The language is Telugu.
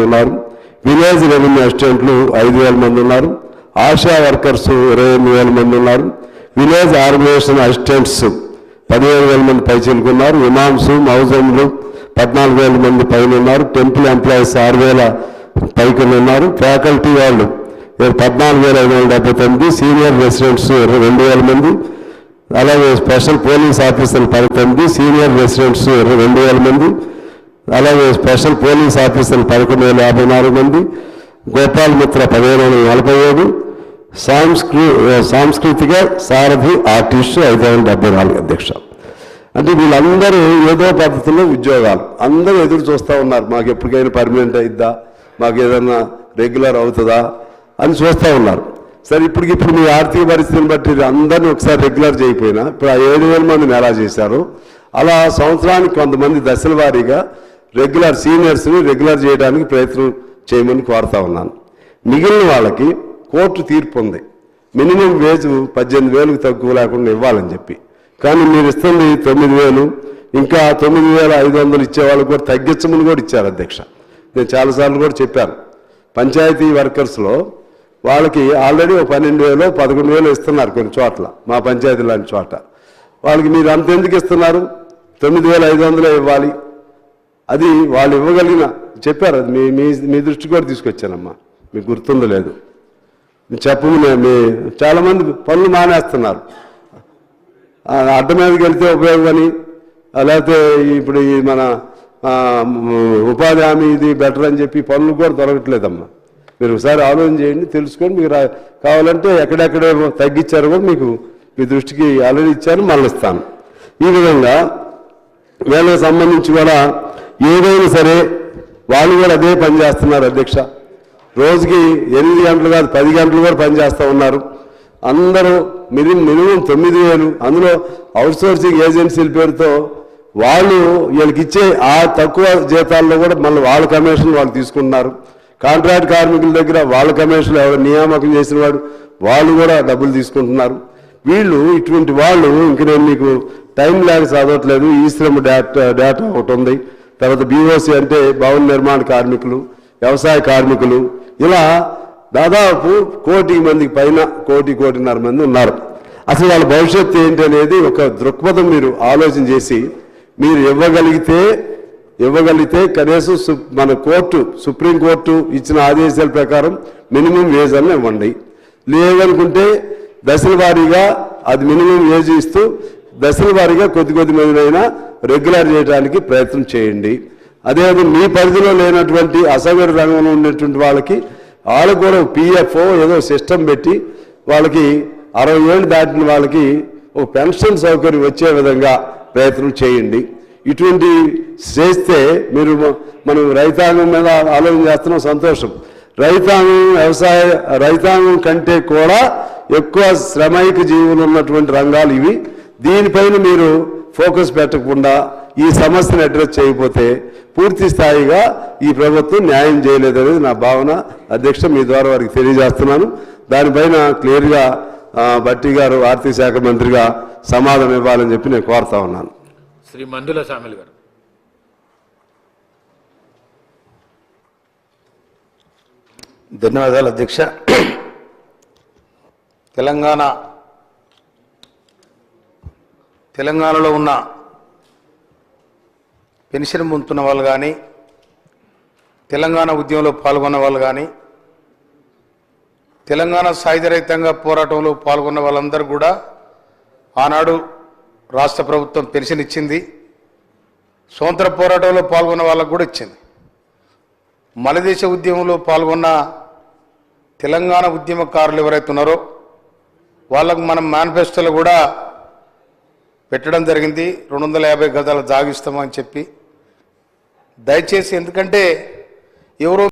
మంది ఉన్నారు. విలేజ్ రెవెన్యూ అసిస్టెంట్లు ఐదు వేల మంది ఉన్నారు. ఆశా వర్కర్స్ ఇరవై ఎనిమిది వేల మంది ఉన్నారు. విలేజ్ ఆర్గనైజేషన్ అసిస్టెంట్స్ పదిహేను వేల మంది పైచీలకు ఉన్నారు ఇమామ్స్ మౌజంలు పద్నాలుగు వేల మంది పైన ఉన్నారు టెంపుల్ ఎంప్లాయీస్ ఆరు వేల పైకి ఉన్నారు ఫ్యాకల్టీ వాళ్ళు పద్నాలుగు వేల ఐదు వందల డెబ్బై తొమ్మిది సీనియర్ రెసిడెంట్స్ రెండు వేల మంది అలాగే స్పెషల్ పోలీస్ ఆఫీసర్లు పదకొండు సీనియర్ రెసిడెంట్స్ రెండు వేల మంది అలాగే స్పెషల్ పోలీస్ ఆఫీసర్లు పదకొండు వేల యాభై నాలుగు మంది గోపాల్ మిత్ర పదిహేను వందల నలభై ఏడు సాంస్కృ సాంస్కృతిక సారథి ఆర్టిస్ట్ ఐదు వందల డెబ్బై నాలుగు అధ్యక్ష. అంటే వీళ్ళందరూ ఏదో పద్ధతిలో ఉద్యోగాలు. అందరూ ఎదురు చూస్తూ ఉన్నారు మాకు ఎప్పటికైనా పర్మనెంట్ అయిద్దా మాకు ఏదన్నా రెగ్యులర్ అవుతుందా అని చూస్తూ ఉన్నారు. సరే ఇప్పటికి ఇప్పుడు మీ ఆర్థిక పరిస్థితిని బట్టి అందరినీ ఒకసారి రెగ్యులర్ చేయకపోయినా ఇప్పుడు ఆ ఏడు వేల మందిని ఎలా చేశారు? అలా సంవత్సరానికి కొంతమంది దశల వారీగా రెగ్యులర్ సీనియర్స్ని రెగ్యులర్ చేయడానికి ప్రయత్నం చేయమని కోరుతా ఉన్నాను. మిగిలిన వాళ్ళకి కోర్టు తీర్పు ఉంది. మినిమం వేజ్ పద్దెనిమిది వేలకు తక్కువ లేకుండా ఇవ్వాలని చెప్పి. కానీ మీరు ఇస్తుంది తొమ్మిది వేలు ఇంకా తొమ్మిది వేల ఐదు వందలు ఇచ్చే వాళ్ళకి కూడా తగ్గించమని కూడా ఇచ్చారు అధ్యక్ష. నేను చాలాసార్లు కూడా చెప్పాను. పంచాయతీ వర్కర్స్లో వాళ్ళకి ఆల్రెడీ ఒక పన్నెండు వేలు పదకొండు వేలు ఇస్తున్నారు కొన్ని చోట్ల మా పంచాయతీ లాంటి చోట. వాళ్ళకి మీరు అంత ఎందుకు ఇస్తున్నారు? తొమ్మిది వేల ఐదు వందలే ఇవ్వాలి. అది వాళ్ళు ఇవ్వగలిగిన చెప్పారు అది మీ మీ మీ దృష్టికి కూడా తీసుకొచ్చానమ్మా. మీకు గుర్తుందో లేదు. చెప్పము మీ చాలామంది పనులు మానేస్తున్నారు. అడ్డ మీదకి వెళ్తే ఉపయోగమని లేకపోతే ఇప్పుడు ఈ మన ఉపాధి హామీ ఇది బెటర్ అని చెప్పి పనులు కూడా దొరకట్లేదమ్మా. మీరు ఒకసారి ఆలోచన చేయండి తెలుసుకొని మీకు కావాలంటే ఎక్కడెక్కడ తగ్గించారో కూడా మీకు మీ దృష్టికి ఆల్రెడీ ఇచ్చాను మళ్ళీ ఇస్తాను. ఈ విధంగా వీళ్ళకి సంబంధించి కూడా ఏదైనా సరే వాళ్ళు కూడా అదే పని చేస్తున్నారు అధ్యక్ష. రోజుకి ఎనిమిది గంటలు కాదు పది గంటలు కూడా పనిచేస్తూ ఉన్నారు. అందరూ మినిమం మినిమం తొమ్మిది వేలు. అందులో అవుట్సోర్సింగ్ ఏజెన్సీల పేరుతో వాళ్ళు వీళ్ళకి ఇచ్చే ఆ తక్కువ జీతాల్లో కూడా మళ్ళీ వాళ్ళ కమిషన్ వాళ్ళు తీసుకుంటున్నారు. కాంట్రాక్ట్ కార్మికుల దగ్గర వాళ్ళ కమిషన్ ఎవరు నియామకం చేసిన వాడు వాళ్ళు కూడా డబ్బులు తీసుకుంటున్నారు. వీళ్ళు ఇటువంటి వాళ్ళు ఇంక నేను మీకు టైం లేక చదవట్లేదు. ఈ శ్రమ డేటా డేటా ఒకటి ఉంది. తర్వాత బీఓసి అంటే భవన నిర్మాణ కార్మికులు వ్యవసాయ కార్మికులు. ఇలా దాదాపు కోటి మందికి పైన కోటి కోటిన్నర మంది ఉన్నారు. అసలు వాళ్ళ భవిష్యత్తు ఏంటి అనేది ఒక దృక్పథం మీరు ఆలోచన చేసి మీరు ఇవ్వగలిగితే ఇవ్వగలిగితే కనీసం మన కోర్టు సుప్రీంకోర్టు ఇచ్చిన ఆదేశాల ప్రకారం మినిమం వేజ్ అని ఇవ్వండి. లేదనుకుంటే దశల వారీగా అది మినిమం వేజ్ ఇస్తూ దశల వారీగా కొద్ది కొద్ది మందినైనా రెగ్యులర్ చేయడానికి ప్రయత్నం చేయండి. అదేవిధంగా మీ పరిధిలో లేనటువంటి అసంఘటిత రంగంలో ఉండేటువంటి వాళ్ళకి వాళ్ళకు కూడా పిఎఫ్ఓ ఏదో సిస్టమ్ పెట్టి వాళ్ళకి అరవై ఏళ్ళు దాటిన వాళ్ళకి ఒక పెన్షన్ సౌకర్యం వచ్చే విధంగా ప్రయత్నం చేయండి. ఇటువంటి చేస్తే మీరు మనం రైతాంగం మీద ఆలోచన చేస్తున్నాం సంతోషం. రైతాంగం వ్యవసాయ రైతాంగం కంటే కూడా ఎక్కువ శ్రమైక జీవులు ఉన్నటువంటి రంగాలు ఇవి. దీనిపైన మీరు ఫోకస్ పెట్టకుండా ఈ సమస్యను అడ్రస్ చేయకపోతే పూర్తి స్థాయిగా ఈ ప్రభుత్వం న్యాయం చేయలేదనేది నా భావన. అధ్యక్ష మీ ద్వారా వారికి తెలియజేస్తున్నాను. దానిపైన క్లియర్గా భట్టి గారు ఆర్థిక శాఖ మంత్రిగా సమాధానం ఇవ్వాలని చెప్పి నేను కోరుతా ఉన్నాను. శ్రీ మందుల సామిల్ గారు. ధన్యవాదాలు అధ్యక్ష. తెలంగాణ తెలంగాణలో ఉన్న పెన్షన్ పొందుతున్న వాళ్ళు కానీ తెలంగాణ ఉద్యమంలో పాల్గొన్న వాళ్ళు కానీ తెలంగాణ సాయుధరహితంగా పోరాటంలో పాల్గొన్న వాళ్ళందరూ కూడా ఆనాడు రాష్ట్ర ప్రభుత్వం పెన్షన్ ఇచ్చింది. స్వతంత్ర పోరాటంలో పాల్గొన్న వాళ్ళకు కూడా ఇచ్చింది. మలదేశ ఉద్యమంలో పాల్గొన్న తెలంగాణ ఉద్యమకారులు ఎవరైతే ఉన్నారో వాళ్ళకు మనం మేనిఫెస్టోలో కూడా పెట్టడం జరిగింది. రెండు వందల యాభై గజాల జాగిస్తామని చెప్పి. దయచేసి ఎందుకంటే ఎవరో